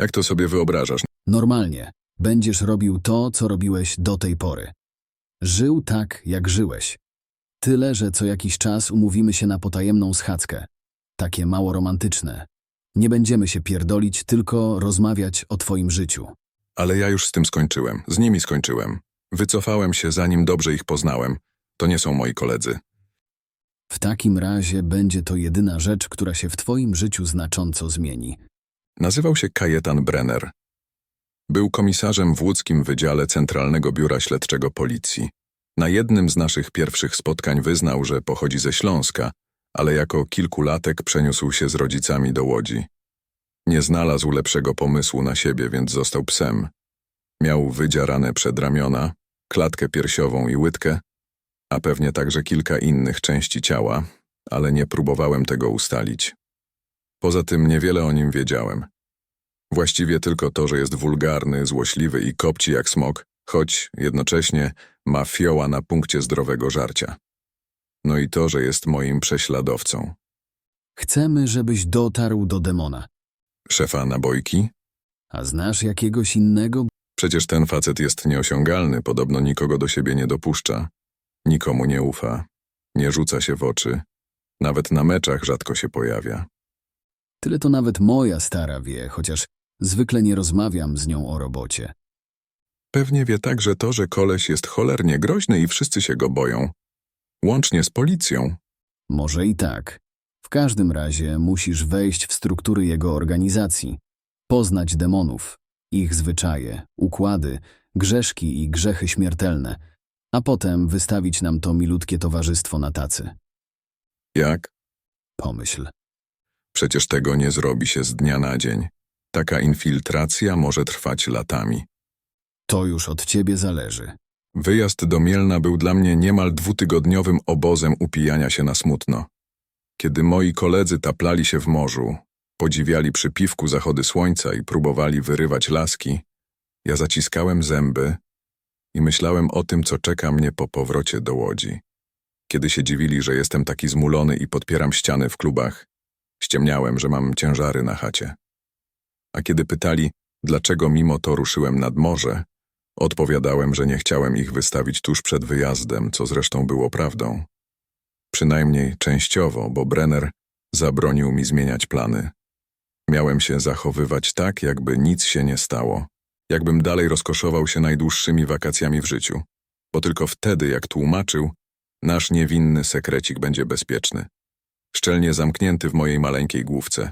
Jak to sobie wyobrażasz? Normalnie. Będziesz robił to, co robiłeś do tej pory. Żył tak, jak żyłeś. Tyle, że co jakiś czas umówimy się na potajemną schadzkę. Takie mało romantyczne. Nie będziemy się pierdolić, tylko rozmawiać o twoim życiu. Ale ja już z tym skończyłem. Z nimi skończyłem. Wycofałem się, zanim dobrze ich poznałem. To nie są moi koledzy. W takim razie będzie to jedyna rzecz, która się w twoim życiu znacząco zmieni. Nazywał się Kajetan Brenner. Był komisarzem w łódzkim Wydziale Centralnego Biura Śledczego Policji. Na jednym z naszych pierwszych spotkań wyznał, że pochodzi ze Śląska, ale jako kilkulatek przeniósł się z rodzicami do Łodzi. Nie znalazł lepszego pomysłu na siebie, więc został psem. Miał wydziarane przedramiona, klatkę piersiową i łydkę, a pewnie także kilka innych części ciała, ale nie próbowałem tego ustalić. Poza tym niewiele o nim wiedziałem. Właściwie tylko to, że jest wulgarny, złośliwy i kopci jak smok, choć jednocześnie ma fioła na punkcie zdrowego żarcia. No i to, że jest moim prześladowcą. Chcemy, żebyś dotarł do demona. Szefa nabojki? A znasz jakiegoś innego? Przecież ten facet jest nieosiągalny, podobno nikogo do siebie nie dopuszcza. Nikomu nie ufa, nie rzuca się w oczy, nawet na meczach rzadko się pojawia. Tyle to nawet moja stara wie, chociaż zwykle nie rozmawiam z nią o robocie. Pewnie wie także to, że koleś jest cholernie groźny i wszyscy się go boją. Łącznie z policją. Może i tak. W każdym razie musisz wejść w struktury jego organizacji, poznać demonów, ich zwyczaje, układy, grzeszki i grzechy śmiertelne, a potem wystawić nam to milutkie towarzystwo na tacy. Jak? Pomyśl. Przecież tego nie zrobi się z dnia na dzień. Taka infiltracja może trwać latami. To już od ciebie zależy. Wyjazd do Mielna był dla mnie niemal dwutygodniowym obozem upijania się na smutno. Kiedy moi koledzy taplali się w morzu, podziwiali przy piwku zachody słońca i próbowali wyrywać laski, ja zaciskałem zęby i myślałem o tym, co czeka mnie po powrocie do Łodzi. Kiedy się dziwili, że jestem taki zmulony i podpieram ściany w klubach, ściemniałem, że mam ciężary na chacie. A kiedy pytali, dlaczego mimo to ruszyłem nad morze, Odpowiadałem, że nie chciałem ich wystawić tuż przed wyjazdem, co zresztą było prawdą. Przynajmniej częściowo, bo Brenner zabronił mi zmieniać plany. Miałem się zachowywać tak, jakby nic się nie stało, jakbym dalej rozkoszował się najdłuższymi wakacjami w życiu, bo tylko wtedy, jak tłumaczył, nasz niewinny sekrecik będzie bezpieczny. Szczelnie zamknięty w mojej maleńkiej główce.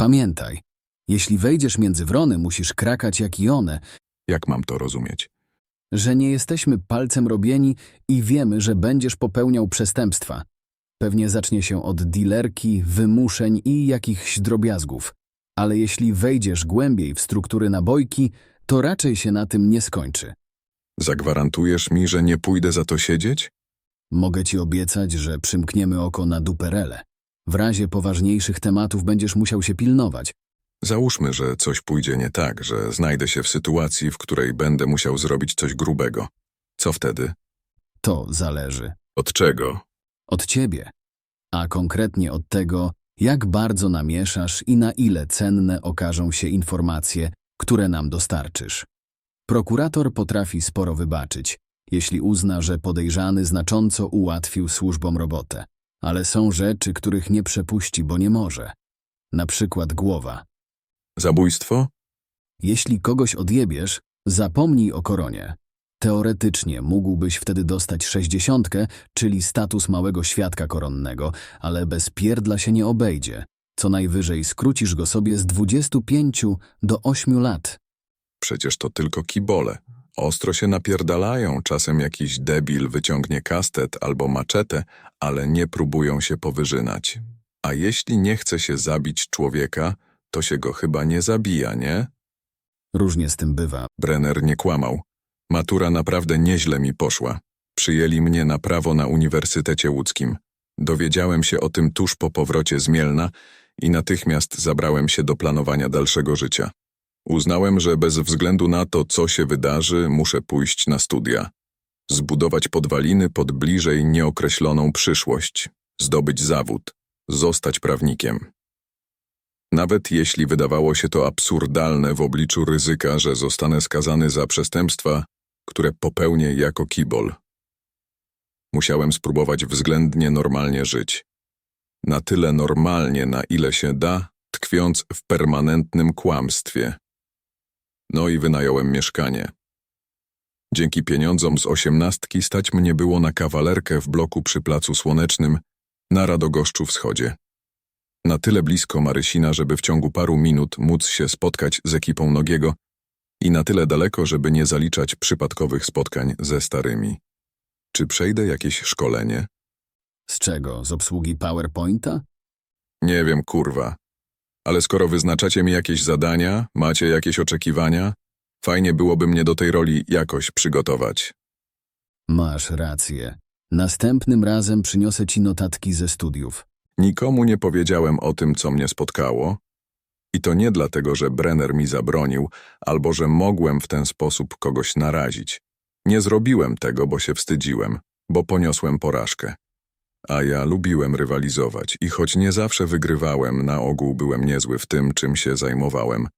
Pamiętaj, jeśli wejdziesz między wrony, musisz krakać jak i one, Jak mam to rozumieć? że nie jesteśmy palcem robieni i wiemy, że będziesz popełniał przestępstwa. Pewnie zacznie się od dilerki, wymuszeń i jakichś drobiazgów. Ale jeśli wejdziesz głębiej w struktury nabojki, to raczej się na tym nie skończy. Zagwarantujesz mi, że nie pójdę za to siedzieć? Mogę ci obiecać, że przymkniemy oko na duperele. W razie poważniejszych tematów będziesz musiał się pilnować. Załóżmy, że coś pójdzie nie tak, że znajdę się w sytuacji, w której będę musiał zrobić coś grubego. Co wtedy? To zależy. Od czego? Od ciebie. A konkretnie od tego, jak bardzo namieszasz i na ile cenne okażą się informacje, które nam dostarczysz. Prokurator potrafi sporo wybaczyć, jeśli uzna, że podejrzany znacząco ułatwił służbom robotę. Ale są rzeczy, których nie przepuści, bo nie może. Na przykład głowa. Zabójstwo? Jeśli kogoś odjebiesz, zapomnij o koronie. Teoretycznie mógłbyś wtedy dostać sześćdziesiątkę, czyli status małego świadka koronnego, ale bez pierdla się nie obejdzie. Co najwyżej skrócisz go sobie z 25 do 8 lat. Przecież to tylko kibole. Ostro się napierdalają, czasem jakiś debil wyciągnie kastet albo maczetę, ale nie próbują się powyżynać. A jeśli nie chce się zabić człowieka, to się go chyba nie zabija, nie? Różnie z tym bywa. Brenner nie kłamał. Matura naprawdę nieźle mi poszła. Przyjęli mnie na prawo na Uniwersytecie Łódzkim. Dowiedziałem się o tym tuż po powrocie z Mielna i natychmiast zabrałem się do planowania dalszego życia. Uznałem, że bez względu na to, co się wydarzy, muszę pójść na studia. Zbudować podwaliny pod bliżej nieokreśloną przyszłość. Zdobyć zawód. Zostać prawnikiem. Nawet jeśli wydawało się to absurdalne w obliczu ryzyka, że zostanę skazany za przestępstwa, które popełnię jako kibol. Musiałem spróbować względnie normalnie żyć. Na tyle normalnie, na ile się da, tkwiąc w permanentnym kłamstwie. No i wynająłem mieszkanie. Dzięki pieniądzom z osiemnastki stać mnie było na kawalerkę w bloku przy Placu Słonecznym na Radogoszczu Wschodzie. Na tyle blisko Marysina, żeby w ciągu paru minut móc się spotkać z ekipą Nogiego i na tyle daleko, żeby nie zaliczać przypadkowych spotkań ze starymi. Czy przejdę jakieś szkolenie? Z czego? Z obsługi PowerPointa? Nie wiem, kurwa. Ale skoro wyznaczacie mi jakieś zadania, macie jakieś oczekiwania, fajnie byłoby mnie do tej roli jakoś przygotować. Masz rację. Następnym razem przyniosę ci notatki ze studiów. Nikomu nie powiedziałem o tym, co mnie spotkało. I to nie dlatego, że Brenner mi zabronił, albo że mogłem w ten sposób kogoś narazić. Nie zrobiłem tego, bo się wstydziłem, bo poniosłem porażkę. A ja lubiłem rywalizować i choć nie zawsze wygrywałem, na ogół byłem niezły w tym, czym się zajmowałem.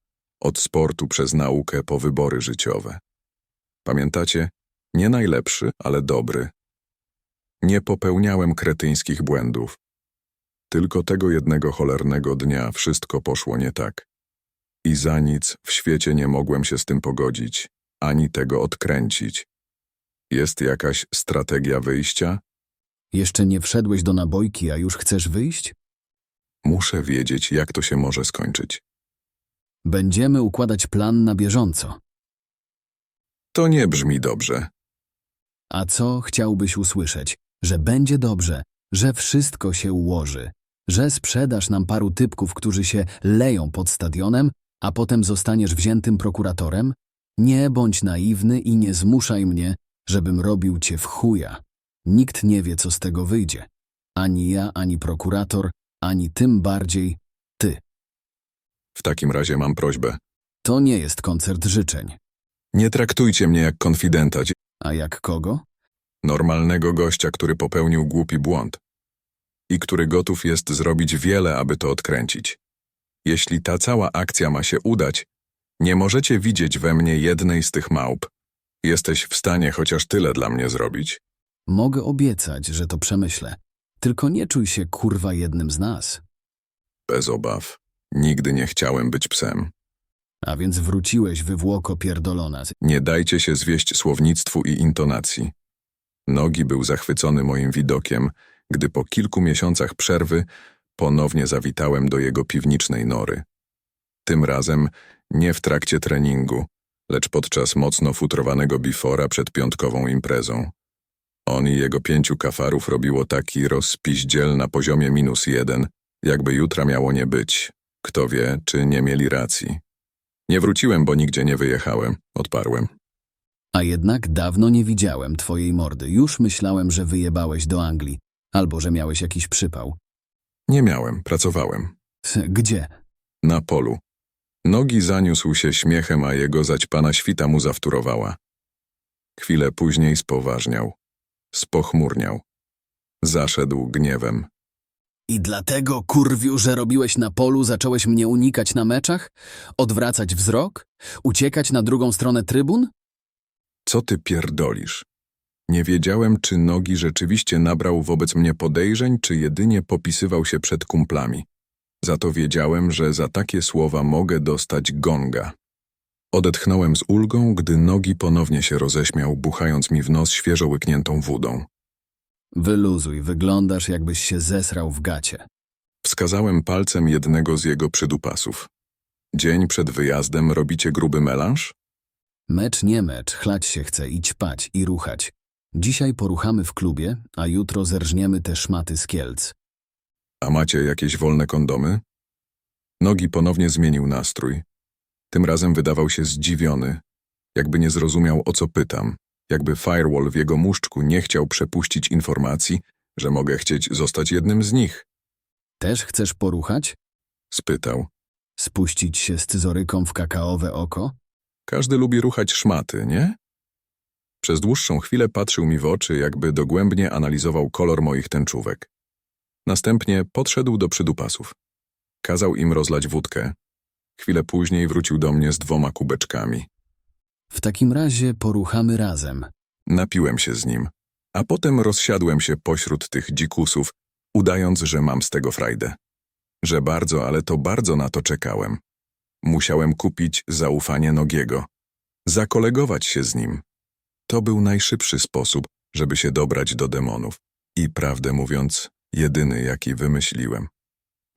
Od sportu przez naukę po wybory życiowe. Pamiętacie? Nie najlepszy, ale dobry. Nie popełniałem kretyńskich błędów. Tylko tego jednego cholernego dnia wszystko poszło nie tak. I za nic w świecie nie mogłem się z tym pogodzić, ani tego odkręcić. Jest jakaś strategia wyjścia? Jeszcze nie wszedłeś do nabojki, a już chcesz wyjść? Muszę wiedzieć, jak to się może skończyć. Będziemy układać plan na bieżąco. To nie brzmi dobrze. A co chciałbyś usłyszeć? Że będzie dobrze, że wszystko się ułoży, że sprzedasz nam paru typków, którzy się leją pod stadionem, a potem zostaniesz wziętym prokuratorem? Nie bądź naiwny i nie zmuszaj mnie, żebym robił cię w chuja. Nikt nie wie, co z tego wyjdzie. Ani ja, ani prokurator, ani tym bardziej ty. W takim razie mam prośbę. To nie jest koncert życzeń. Nie traktujcie mnie jak konfidenta, A jak kogo? normalnego gościa, który popełnił głupi błąd i który gotów jest zrobić wiele, aby to odkręcić. Jeśli ta cała akcja ma się udać, nie możecie widzieć we mnie jednej z tych małp. Jesteś w stanie chociaż tyle dla mnie zrobić? Mogę obiecać, że to przemyślę. Tylko nie czuj się kurwa jednym z nas. Bez obaw. Nigdy nie chciałem być psem. A więc wróciłeś wywłoko pierdolona. Nie dajcie się zwieść słownictwu i intonacji. Nogi był zachwycony moim widokiem, gdy po kilku miesiącach przerwy ponownie zawitałem do jego piwniczej nory. Tym razem nie w trakcie treningu, lecz podczas mocno futrowanego bifora przed piątkową imprezą. On i jego pięciu kafarów robiło taki rozpiździel na poziomie minus jeden, jakby jutra miało nie być. Kto wie, czy nie mieli racji. Nie wróciłem, bo nigdzie nie wyjechałem, odparłem. A jednak dawno nie widziałem twojej mordy. Już myślałem, że wyjebałeś do Anglii. Albo że miałeś jakiś przypał. Nie miałem, pracowałem. Gdzie? Na polu. Nogi zaniósł się śmiechem, a jego zaćpana świta mu zawtórowała. Chwilę później spoważniał. Spochmurniał. Zaszedł gniewem. I dlatego, kurwiu, że robiłeś na polu, zacząłeś mnie unikać na meczach? Odwracać wzrok? Uciekać na drugą stronę trybun? Co ty pierdolisz? Nie wiedziałem, czy nogi rzeczywiście nabrał wobec mnie podejrzeń, czy jedynie popisywał się przed kumplami. Za to wiedziałem, że za takie słowa mogę dostać gonga. Odetchnąłem z ulgą, gdy nogi ponownie się roześmiał, buchając mi w nos świeżo łykniętą wódą. Wyluzuj, wyglądasz jakbyś się zesrał w gacie. Wskazałem palcem jednego z jego przydupasów. Dzień przed wyjazdem robicie gruby melanż? Mecz nie mecz, chlać się chce, idź pać i ruchać. Dzisiaj poruchamy w klubie, a jutro zerżniemy te szmaty z Kielc. A macie jakieś wolne kondomy? Nogi ponownie zmienił nastrój. Tym razem wydawał się zdziwiony, jakby nie zrozumiał, o co pytam, jakby firewall w jego muszczku nie chciał przepuścić informacji, że mogę chcieć zostać jednym z nich. Też chcesz poruchać? Spytał. Spuścić się scyzoryką w kakaowe oko? Każdy lubi ruchać szmaty, nie? Przez dłuższą chwilę patrzył mi w oczy, jakby dogłębnie analizował kolor moich tęczówek. Następnie podszedł do przydupasów. Kazał im rozlać wódkę. Chwilę później wrócił do mnie z dwoma kubeczkami. W takim razie poruchamy razem. Napiłem się z nim, a potem rozsiadłem się pośród tych dzikusów, udając, że mam z tego frajdę. Że bardzo, ale to bardzo na to czekałem. Musiałem kupić zaufanie Nogiego, zakolegować się z nim. To był najszybszy sposób, żeby się dobrać do demonów i, prawdę mówiąc, jedyny, jaki wymyśliłem.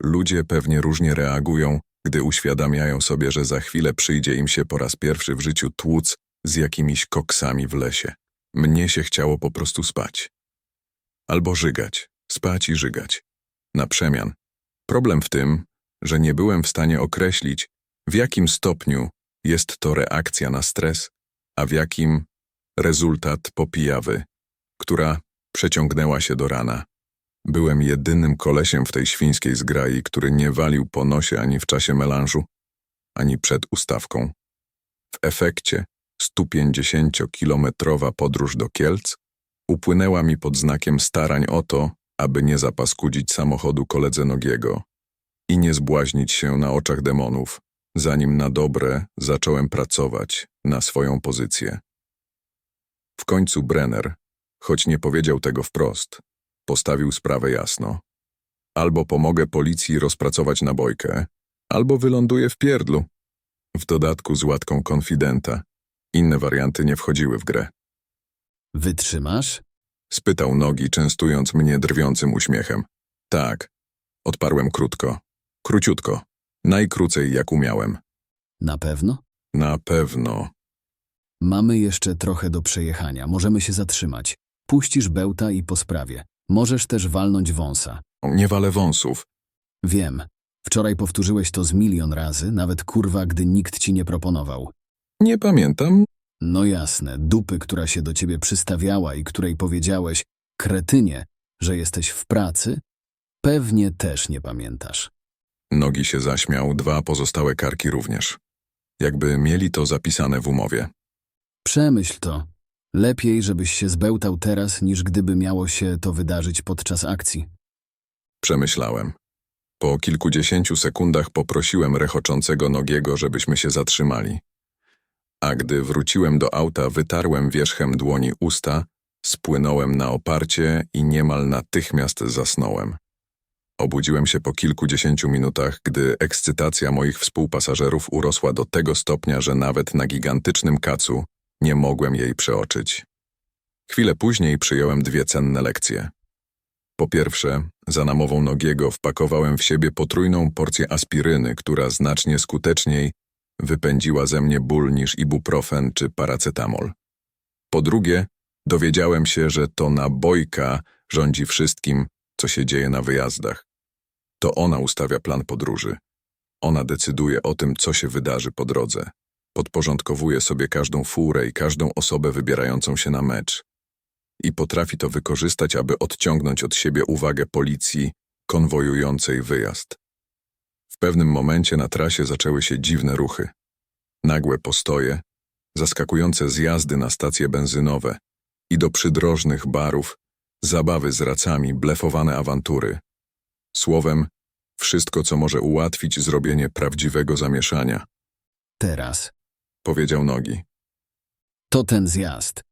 Ludzie pewnie różnie reagują, gdy uświadamiają sobie, że za chwilę przyjdzie im się po raz pierwszy w życiu tłuc z jakimiś koksami w lesie. Mnie się chciało po prostu spać. Albo żygać, spać i żygać. Na przemian. Problem w tym, że nie byłem w stanie określić, w jakim stopniu jest to reakcja na stres, a w jakim rezultat popijawy, która przeciągnęła się do rana. Byłem jedynym kolesiem w tej świńskiej zgrai, który nie walił po nosie ani w czasie melanżu, ani przed ustawką. W efekcie 150-kilometrowa podróż do Kielc upłynęła mi pod znakiem starań o to, aby nie zapaskudzić samochodu koledze Nogiego i nie zbłaźnić się na oczach demonów, zanim na dobre zacząłem pracować na swoją pozycję. W końcu Brenner, choć nie powiedział tego wprost, postawił sprawę jasno. Albo pomogę policji rozpracować nabojkę, albo wyląduję w pierdlu. W dodatku z łatką konfidenta. Inne warianty nie wchodziły w grę. Wytrzymasz? Spytał nogi, częstując mnie drwiącym uśmiechem. Tak. Odparłem krótko. Króciutko. Najkrócej jak umiałem. Na pewno? Na pewno. Mamy jeszcze trochę do przejechania. Możemy się zatrzymać. Puścisz bełta i po sprawie. Możesz też walnąć wąsa. Nie walę wąsów. Wiem. Wczoraj powtórzyłeś to z milion razy, nawet kurwa, gdy nikt ci nie proponował. Nie pamiętam. No jasne, dupy, która się do ciebie przystawiała i której powiedziałeś, kretynie, że jesteś w pracy, pewnie też nie pamiętasz. Nogi się zaśmiał, dwa pozostałe karki również. Jakby mieli to zapisane w umowie. Przemyśl to. Lepiej, żebyś się zbełtał teraz, niż gdyby miało się to wydarzyć podczas akcji. Przemyślałem. Po kilkudziesięciu sekundach poprosiłem rechoczącego Nogiego, żebyśmy się zatrzymali. A gdy wróciłem do auta, wytarłem wierzchem dłoni usta, spłynąłem na oparcie i niemal natychmiast zasnąłem. Obudziłem się po kilkudziesięciu minutach, gdy ekscytacja moich współpasażerów urosła do tego stopnia, że nawet na gigantycznym kacu nie mogłem jej przeoczyć. Chwilę później przyjąłem dwie cenne lekcje. Po pierwsze, za namową Nogiego wpakowałem w siebie potrójną porcję aspiryny, która znacznie skuteczniej wypędziła ze mnie ból niż ibuprofen czy paracetamol. Po drugie, dowiedziałem się, że to nabojka rządzi wszystkim, co się dzieje na wyjazdach. To ona ustawia plan podróży. Ona decyduje o tym, co się wydarzy po drodze. Podporządkowuje sobie każdą furę i każdą osobę wybierającą się na mecz. I potrafi to wykorzystać, aby odciągnąć od siebie uwagę policji konwojującej wyjazd. W pewnym momencie na trasie zaczęły się dziwne ruchy. Nagłe postoje, zaskakujące zjazdy na stacje benzynowe i do przydrożnych barów, zabawy z racami, blefowane awantury. Słowem, wszystko, co może ułatwić zrobienie prawdziwego zamieszania, Teraz. Powiedział Nogi. To ten zjazd.